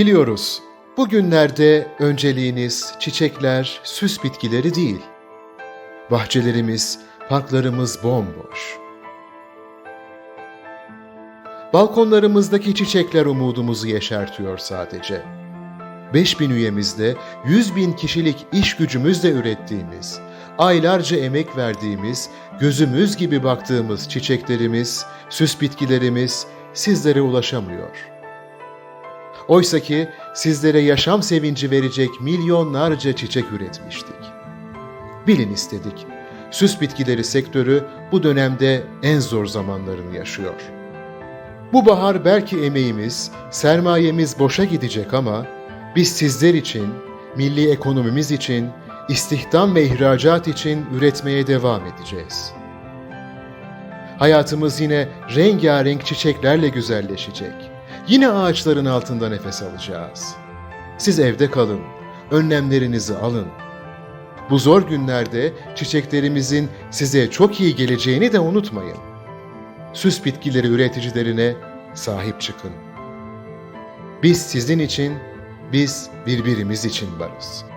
Biliyoruz, bugünlerde önceliğiniz çiçekler, süs bitkileri değil. Bahçelerimiz, parklarımız bomboş. Balkonlarımızdaki çiçekler umudumuzu yeşertiyor sadece. 5000 üyemizde 100 bin kişilik iş gücümüzle ürettiğimiz, aylarca emek verdiğimiz, gözümüz gibi baktığımız çiçeklerimiz, süs bitkilerimiz sizlere ulaşamıyor. Oysa ki sizlere yaşam sevinci verecek milyonlarca çiçek üretmiştik. Bilin istedik, süs bitkileri sektörü bu dönemde en zor zamanlarını yaşıyor. Bu bahar belki emeğimiz, sermayemiz boşa gidecek ama biz sizler için, milli ekonomimiz için, istihdam ve ihracat için üretmeye devam edeceğiz. Hayatımız yine rengarenk çiçeklerle güzelleşecek. Yine ağaçların altında nefes alacağız. Siz evde kalın, önlemlerinizi alın. Bu zor günlerde çiçeklerimizin size çok iyi geleceğini de unutmayın. Süs bitkileri üreticilerine sahip çıkın. Biz sizin için, biz birbirimiz için varız.''